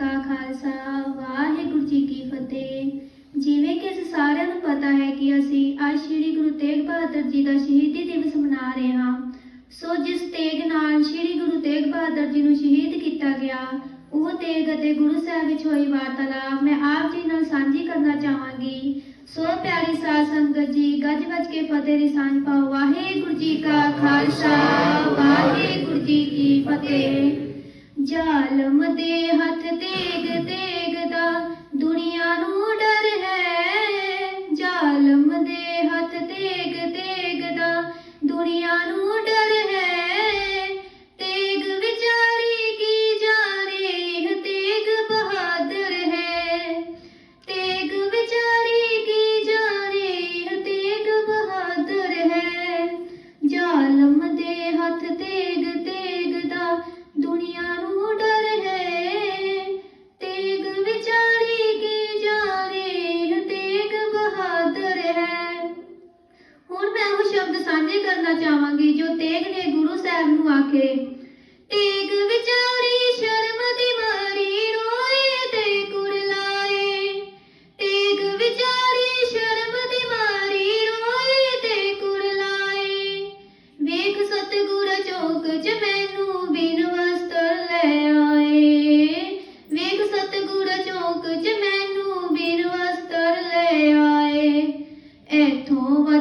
ਕਾ ਖਾਲਸਾ, ਵਾਹਿਗੁਰੂ ਜੀ ਕੀ ਫਤਿਹ। ਜਿਵੇਂ ਕਿ ਅਸੀਂ ਸਾਰਿਆਂ ਨੂੰ ਪਤਾ ਹੈ ਕਿ ਅਸੀਂ ਅੱਜ ਸ੍ਰੀ ਗੁਰੂ ਤੇਗ ਬਹਾਦਰ ਜੀ ਦਾ ਸ਼ਹੀਦੀ ਦਿਵਸ ਮਨਾ ਰਹੇ ਹਾਂ। ਸੋ ਜਿਸ ਤੇਗ ਨਾਲ ਸ੍ਰੀ ਗੁਰੂ ਤੇਗ ਬਹਾਦਰ ਜੀ ਨੂੰ ਸ਼ਹੀਦ ਕੀਤਾ ਗਿਆ, ਉਹ ਤੇਗ ਅਤੇ ਗੁਰੂ ਸਾਹਿਬ ਵਿੱਚ ਹੋਈ ਵਾਰਤਾਲਾਪ ਮੈਂ ਆਪ ਜੀ ਨਾਲ ਸਾਂਝੀ ਕਰਨਾ ਚਾਹਾਂਗੀ। ਸੋ ਪਿਆਰੀ ਸਾਧ ਸੰਗਤ ਜੀ ਗੱਜ ਵੱਜ ਕੇ ਫਤਿਹ ਦੀ ਸਾਂਝ ਪਾਓ। ਵਾਹਿਗੁਰੂ ਜੀ ਕਾ ਖਾਲਸਾ, ਵਾਹਿਗੁਰੂ ਜੀ ਕੀ ਫਤਿਹ। ਜ਼ਾਲਮ ਦੇ ਹੱਥ ਤੇਗ ਤੇਗ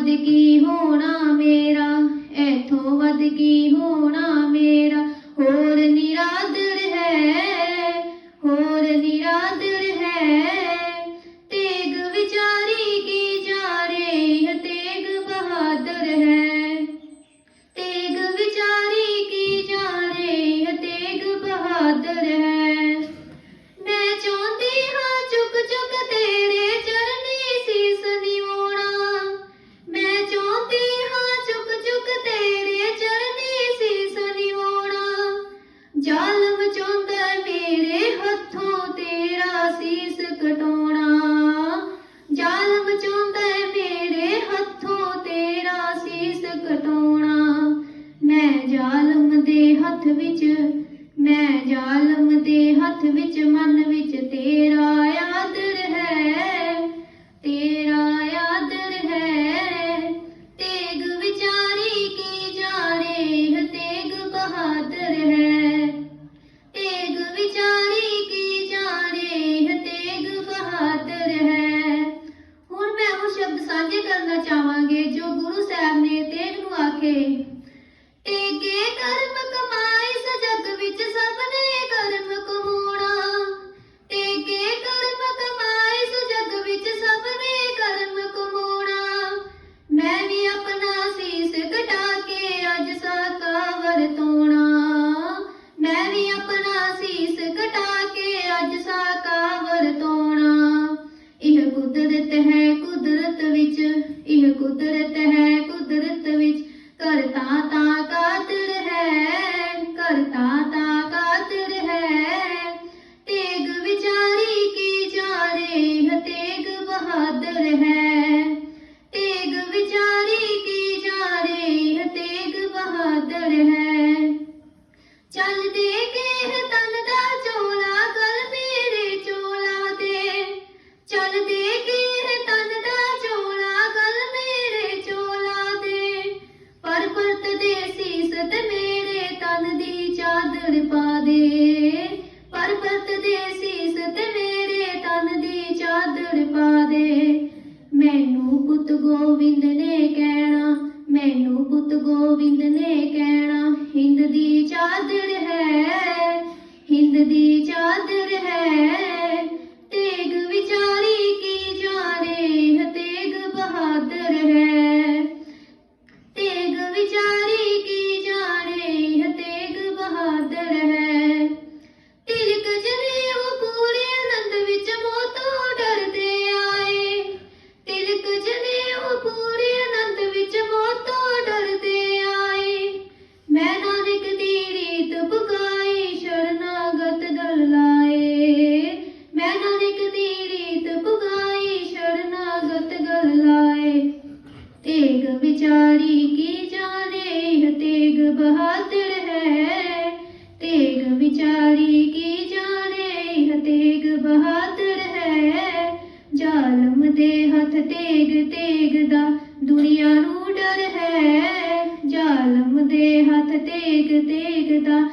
thank you ਦੇ ਹੱਥ ਵਿੱਚ ਮੈਂ ਜ਼ਾਲਮ ਦੇ ਹੱਥ ਵਿੱਚ ਮਨ ਵਿੱਚ ਤੇਰਾ ਯਾਦ ਰਹੇ ਗੋਬਿੰਦ ਨੇ ਕਹਿਣਾ, ਮੈਨੂੰ ਪੁੱਤ ਗੋਬਿੰਦ ਨੇ ਕਹਿਣਾ, ਹਿੰਦ ਦੀ ਚਾਦਰ ਹੈ, ਹਿੰਦ ਦੀ ਚਾਦਰ ਹੈ। ਤੇਗ ਬਹਾਦਰ ਹੈ। ਜ਼ਾਲਮ ਦੇ ਹੱਥ ਤੇਗ ਤੇਗ ਦਾ ਦੁਨੀਆ ਨੂੰ ਡਰ ਹੈ। ਜ਼ਾਲਮ ਦੇ ਹੱਥ ਤੇਗ ਤੇਗ ਦਾ